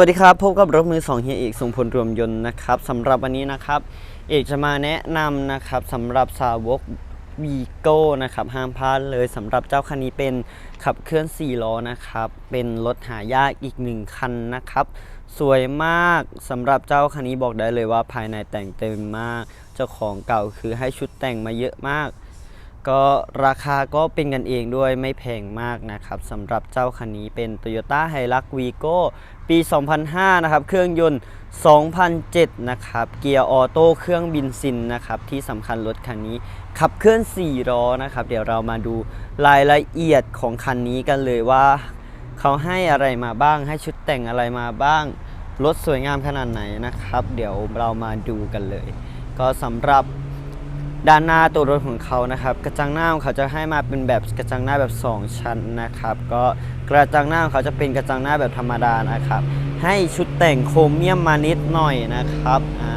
วัสดีครับ พบกับรถมือสองเฮียเอกทรงพลรวมยนต์นะครับสำหรับวันนี้นะครับ เอกจะมาแนะนำนะครับสำหรับสาวกวีโก้นะครับห้ามพลาดเลยสำหรับเจ้าคันนี้เป็นขับเคลื่อน 4 ล้อนะครับ เป็นรถหายากอีกหนึ่งคันนะครับ สวยมากสำหรับเจ้าคันนี้บอกได้เลยว่าภายในแต่งเต็มมาก เจ้าของเก่าคือให้ชุดแต่งมาเยอะมาก ก็ราคาก็เป็นกันเองด้วยไม่แพงมากนะครับสำหรับเจ้าคันนี้เป็น Toyota h i l u x Vigo ปี 2005 นะครับ เครื่องยนต์ 2007 นะครับ เกียร์ออโต้เครื่องบินซินนะครับ ที่สำคัญรถคันนี้ขับเคลื่อน 4 ล้อนะครับ เดี๋ยวเรามาดูรายละเอียดของคันนี้กันเลยว่า เขาให้อะไรมาบ้าง ให้ชุดแต่งอะไรมาบ้าง รถสวยงามขนาดไหนนะครับ เดี๋ยวเรามาดูกันเลย ก็สำหรับ ด้านหน้าตัวรถของเขานะครับ กระจังหน้าของเขาจะให้มาเป็นแบบกระจังหน้าแบบ 2 ชั้นนะครับ ก็กระจังหน้าของเขาจะเป็นกระจังหน้าแบบธรรมดานะครับ ให้ชุดแต่งโครเมียมมานิดหน่อยนะครับอ่า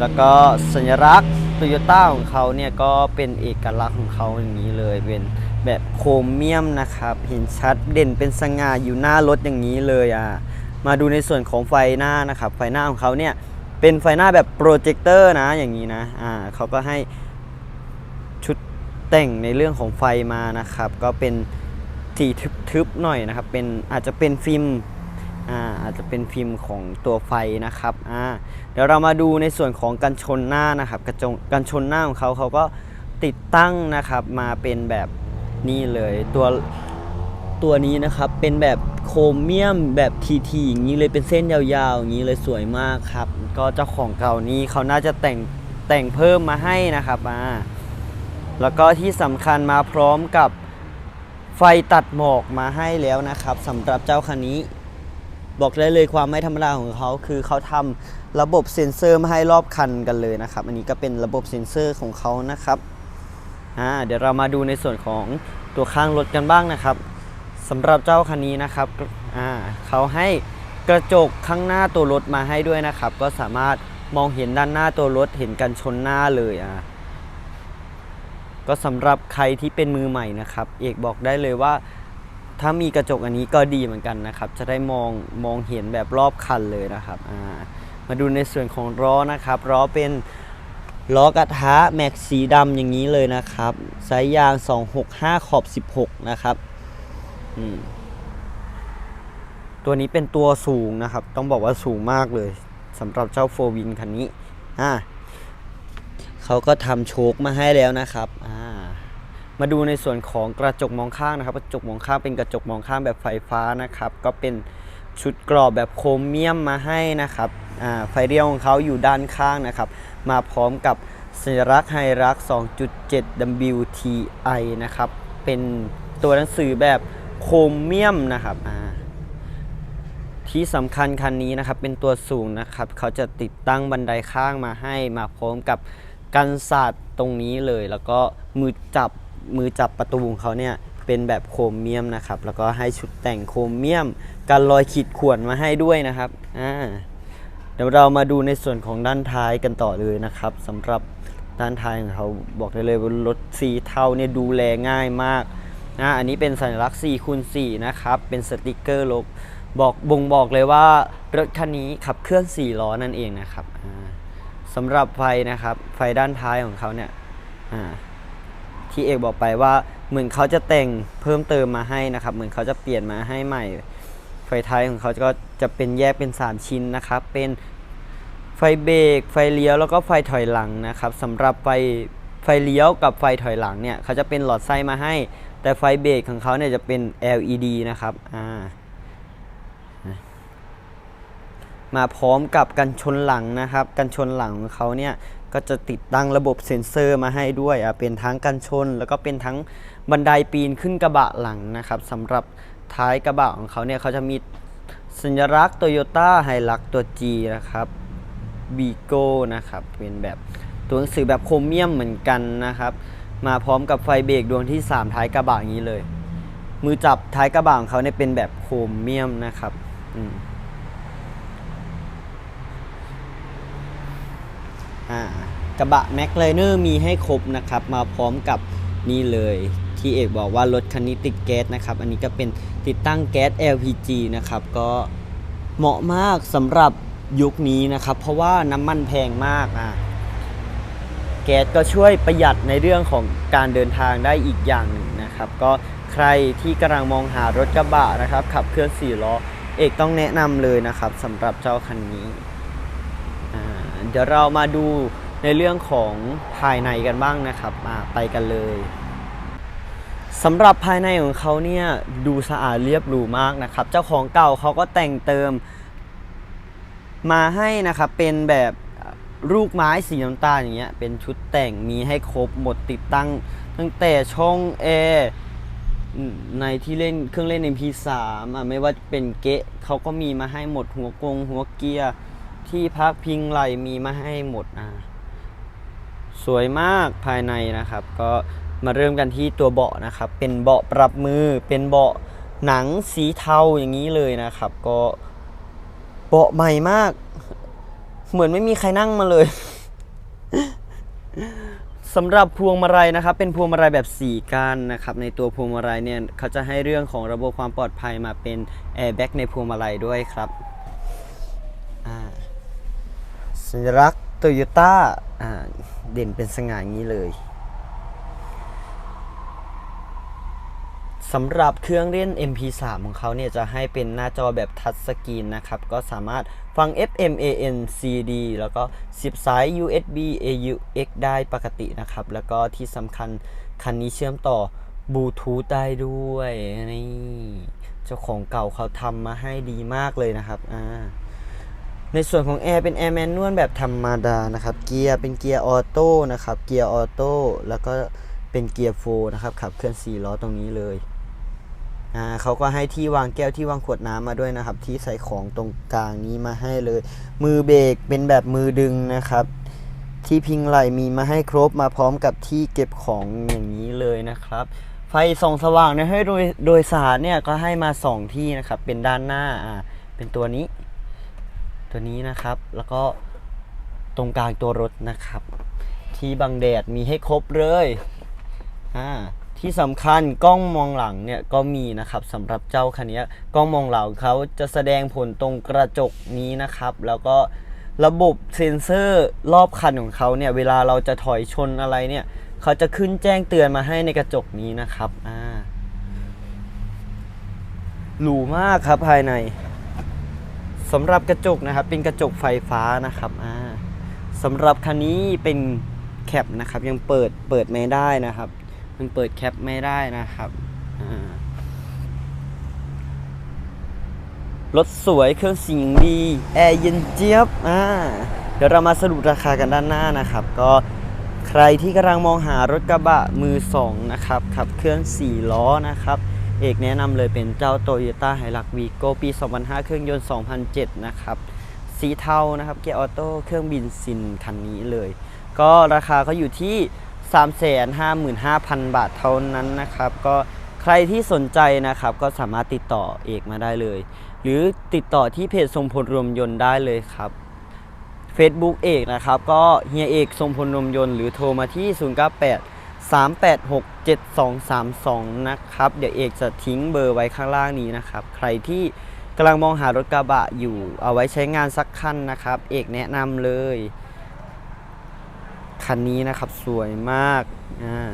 แล้วก็สัญลักษณ์โตโยต้าของเขาเนี่ยก็เป็นเอกลักษณ์ของเขาอย่างนี้เลยเป็นแบบโครเมียมนะครับเห็นชัดเด่นเป็นสง่าอยู่หน้ารถอย่างนี้เลยอะมาดูในส่วนของไฟหน้านะครับ ไฟหน้าของเขาเนี่ย เป็นไฟหน้าแบบโปรเจคเตอร์นะอย่างนี้นะอ่าเขาก็ให้ชุดแต่งในเรื่องของไฟมานะครับ ก็เป็นสีทึบๆหน่อยนะครับ เป็นอาจจะเป็นฟิล์มอ่าอาจจะเป็นฟิล์มของตัวไฟนะครับอ่าเดี๋ยวเรามาดูในส่วนของกันชนหน้านะครับกระจงกันชนหน้าของเขาเขาก็ติดตั้งนะครับมาเป็นแบบนี้เลยตัว ตัวนี้นะครับ เป็นแบบโครเมียมแบบทีๆอย่างนี้เลยเป็นเส้นยาวๆอย่างนี้เลยสวยมากครับ ก็เจ้าของเก่านี้เขาน่าจะแต่งแต่งเพิ่มมาให้นะครับอ่าแล้วก็ที่สำคัญมาพร้อมกับไฟตัดหมอกมาให้แล้วนะครับสำหรับเจ้าคันนี้ บอกได้เลยความไม่ธรรมดาของเขาคือเขาทำระบบเซ็นเซอร์มาให้รอบคันกันเลยนะครับ อันนี้ก็เป็นระบบเซ็นเซอร์ของเขานะครับอ่าเดี๋ยวเรามาดูในส่วนของตัวข้างรถกันบ้างนะครับ สำหรับเจ้าคันนี้นะครับเขาให้กระจกข้างหน้าตัวรถมาให้ด้วยนะครับ ก็สามารถมองเห็นด้านหน้าตัวรถเห็นกันชนหน้าเลยอ่าก็สำหรับใครที่เป็นมือใหม่นะครับ เอกบอกได้เลยว่า ถ้ามีกระจกอันนี้ก็ดีเหมือนกันนะครับ จะได้มองมองเห็นแบบรอบคันเลยนะครับามาดูในส่วนของล้อนะครับล้อเป็นล้อกระทะแม็กสีดำอย่างนี้เลยนะครับสายยาง 265 ขอบ 16 นะครับ ตัวนี้เป็นตัวสูงนะครับ ต้องบอกว่าสูงมากเลยสำหรับเจ้าโฟวินคันนี้อ่าเขาก็ทำโชคมาให้แล้วนะครับอ่ามาดูในส่วนของกระจกมองข้างนะครับ กระจกมองข้างเป็นกระจกมองข้างแบบไฟฟ้านะครับ ก็เป็นชุดกรอบแบบโครเมียมมาให้นะครับอ่าไฟเรียวของเขาอยู่ด้านข้างนะครับ มาพร้อมกับสัญลักษณ์ไฮรัก 2.7 WTI นะครับ เป็นตัวหนังสือแบบ โครเมียมนะครับอ่าที่สำคัญคันนี้นะครับเป็นตัวสูงนะครับ เขาจะติดตั้งบันไดข้างมาให้มาพร้อมกับกันศาสตร์ตรงนี้เลย แล้วก็มือจับมือจับประตูของเขาเนี่ยเป็นแบบโครเมียมนะครับ แล้วก็ให้ชุดแต่งโครเมียมกันรอยขีดข่วนมาให้ด้วยนะครับอ่าเดี๋ยวเรามาดูในส่วนของด้านท้ายกันต่อเลยนะครับสำหรับด้านท้ายของเขาบอกได้เลยว่ารถสีเทาเนี่ยดูแลง่ายมาก นะอันนี้เป็นสัญลักษณ์4คูณ4นะครับ เป็นสติกเกอร์ลกบอกบ่งบอกเลยว่ารถคันนี้ขับเคลื่อน 4 ล้อนั่นเองนะครับสำหรับไฟนะครับ ไฟด้านท้ายของเขาเนี่ยที่เอกบอกไปว่าเหมือนเขาจะแต่งเพิ่มเติมมาให้นะครับ เหมือนเขาจะเปลี่ยนมาให้ใหม่ ไฟท้ายของเขาก็จะเป็นแยกเป็น 3 ชิ้นนะครับ เป็นไฟเบรกไฟเลี้ยวแล้วก็ไฟถอยหลังนะครับสำหรับไฟไฟเลี้ยวกับไฟถอยหลังเนี่ยเขาจะเป็นหลอดไส้มาให้ แต่ไฟเบรกของเขาเนี่ยจะเป็น LED นะครับอ่ามาพร้อมกับกันชนหลังนะครับ กันชนหลังของเขาเนี่ยก็จะติดตั้งระบบเซ็นเซอร์มาให้ด้วยอะเป็นทั้งกันชน แล้วก็เป็นทั้งบันไดปีนขึ้นกระบะหลังนะครับสำหรับท้ายกระบะของเขาเนี่ยเขาจะมีสัญลักษณ์โตโยต้าไฮลักตัว G นะครับบีโก้นะครับเป็นแบบตัวหนังสือแบบโครเมียมเหมือนกันนะครับ มาพร้อมกับไฟเบรกดวงที่ 3 ท้ายกระบะอย่างนี้เลย มือจับท้ายกระบะของเขาเนี่ยเป็นแบบโครเมียมนะครับอืมอ่ากระบะแม็กไลเนอร์มีให้ครบนะครับ มาพร้อมกับนี่เลยที่เอกบอกว่ารถคันนี้ติดแก๊สนะครับ อันนี้ก็เป็นติดตั้งแก๊ส LPG นะครับ ก็เหมาะมากสำหรับยุคนี้นะครับ เพราะว่าน้ำมันแพงมากอะ แก๊สก็ช่วยประหยัดในเรื่องของการเดินทางได้อีกอย่างหนึ่งนะครับ ก็ใครที่กำลังมองหารถกระบะนะครับ ขับเคลื่อนสี่ล้อเอกต้องแนะนำเลยนะครับสำหรับเจ้าคันนี้ เดี๋ยวเรามาดูในเรื่องของภายในกันบ้างนะครับมาไปกันเลยสำหรับภายในของเขาเนี่ยดูสะอาดเรียบหรูมากนะครับ เจ้าของเก่าเขาก็แต่งเติมมาให้นะครับเป็นแบบ ลูกไม้สีน้ำตาลอย่างเงี้ยเป็นชุดแต่งมีให้ครบหมดติดตั้ง ตั้งแต่ช่องแอร์ในที่เล่นเครื่องเล่น MP3 อะไม่ว่าจะเป็นเกะเขาก็มีมาให้หมดหัวกงหัวเกียร์ที่พักพิงไหลมีมาให้หมดอะสวยมากภายในนะครับ ก็มาเริ่มกันที่ตัวเบาะนะครับ เป็นเบาะปรับมือ เป็นเบาะหนังสีเทาอย่างนี้เลยนะครับ ก็เบาะใหม่มาก เหมือนไม่มีใครนั่งมาเลยสำหรับพวงมาลัยนะครับ เป็นพวงมาลัยแบบสีก้านนะครับในตัวพวงมาลัยเนี่ยเขาจะให้เรื่องของระบบความปลอดภัยมาเป็นแอร์แบ็กในพวงมาลัยด้วยครับสัญลักษณ์โตโยต้าเด่นเป็นสง่างี้เลย สำหรับเครื่องเล่น MP3 ของเขาเนี่ยจะให้เป็นหน้าจอแบบทัชสกรีนนะครับ ก็สามารถฟัง FM AM CD แล้วก็สียบสาย USB AUX ได้ปกตินะครับ แล้วก็ที่สำคัญคันนี้เชื่อมต่อบลูทูธได้ด้วยนี่เจ้าของเก่าเขาทำมาให้ดีมากเลยนะครับอ่าในส่วนของแอร์เป็นแอร์แมนนวลแบบธรรมดานะครับ เกียร์เป็นเกียร์ออโต้นะครับ เกียร์ออโต้แล้วก็เป็นเกียร์โฟนะครับขับเคลื่อน4ล้อตรงนี้เลย อ่าเขาก็ให้ที่วางแก้วที่วางขวดน้ำมาด้วยนะครับ ที่ใส่ของตรงกลางนี้มาให้เลย มือเบรกเป็นแบบมือดึงนะครับ ที่พิงไหลมีมาให้ครบมาพร้อมกับที่เก็บของอย่างนี้เลยนะครับ ไฟส่องสว่างเนี่ยให้โดยโดยสารเนี่ยก็ให้มาสองที่นะครับ เป็นด้านหน้าอ่าเป็นตัวนี้ ตัวนี้นะครับ แล้วก็ตรงกลางตัวรถนะครับ ที่บังแดดมีให้ครบเลยอ่า ที่สำคัญกล้องมองหลังเนี่ยก็มีนะครับสำหรับเจ้าคันนี้กล้องมองหลังเขาจะแสดงผลตรงกระจกนี้นะครับ แล้วก็ระบบเซ็นเซอร์รอบคันของเขาเนี่ยเวลาเราจะถอยชนอะไรเนี่ยเขาจะขึ้นแจ้งเตือนมาให้ในกระจกนี้นะครับอ่าหรูมากครับภายในสำหรับกระจกนะครับเป็นกระจกไฟฟ้านะครับอ่าสำหรับคันนี้เป็นแคปนะครับยังเปิดเปิดไม่ได้นะครับ มันเปิดแคปไม่ได้นะครับรถสวยเครื่องเสียงดี แอร์เย็นเจี๊ยบอ่าเดี๋ยวเรามาสรุปราคากันด้านหน้านะครับ ก็ใครที่กำลังมองหารถกระบะมือสองนะครับขับเคลื่อน 4 ล้อนะครับ เอกแนะนำเลยเป็นเจ้า Toyota h i l u x Vigo ปี 2005 เครื่องยนต์ 2007 นะครับสีเทานะครับ เกียร์ออโต้เครื่องบินซินคันนี้เลย ก็ราคาเขาอยู่ที่ 355,000 บาทเท่านั้นนะครับ ก็ใครที่สนใจนะครับ ก็สามารถติดต่อเอกมาได้เลย หรือติดต่อที่เพจทรงพลรวมยนต์ได้เลยครับ Facebook เอกนะครับ ก็เฮียเอกทรงพลรวมยนต์หรือโทรมาที่ 098 386 7232 นะครับ เดี๋ยวเอกจะทิ้งเบอร์ไว้ข้างล่างนี้นะครับ ใครที่กำลังมองหารถกระบะอยู่ เอาไว้ใช้งานสักคันนะครับ เอกแนะนำเลย คันนี้นะครับสวยมากอ่า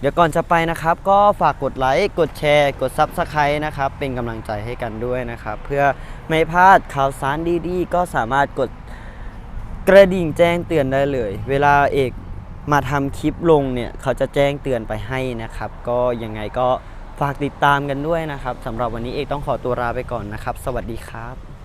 เดี๋ยวก่อนจะไปนะครับ ก็ฝากกดไลค์กดแชร์ กด Subscribe นะครับ เป็นกำลังใจให้กันด้วยนะครับ เพื่อไม่พลาดข่าวสารดีๆ ก็สามารถกดกระดิ่งแจ้งเตือนได้เลย เวลาเอกมาทำคลิปลงเนี่ย เขาจะแจ้งเตือนไปให้นะครับ ก็ยังไงก็ฝากติดตามกันด้วยนะครับสำหรับวันนี้เอกต้องขอตัวลาไปก่อนนะครับ สวัสดีครับ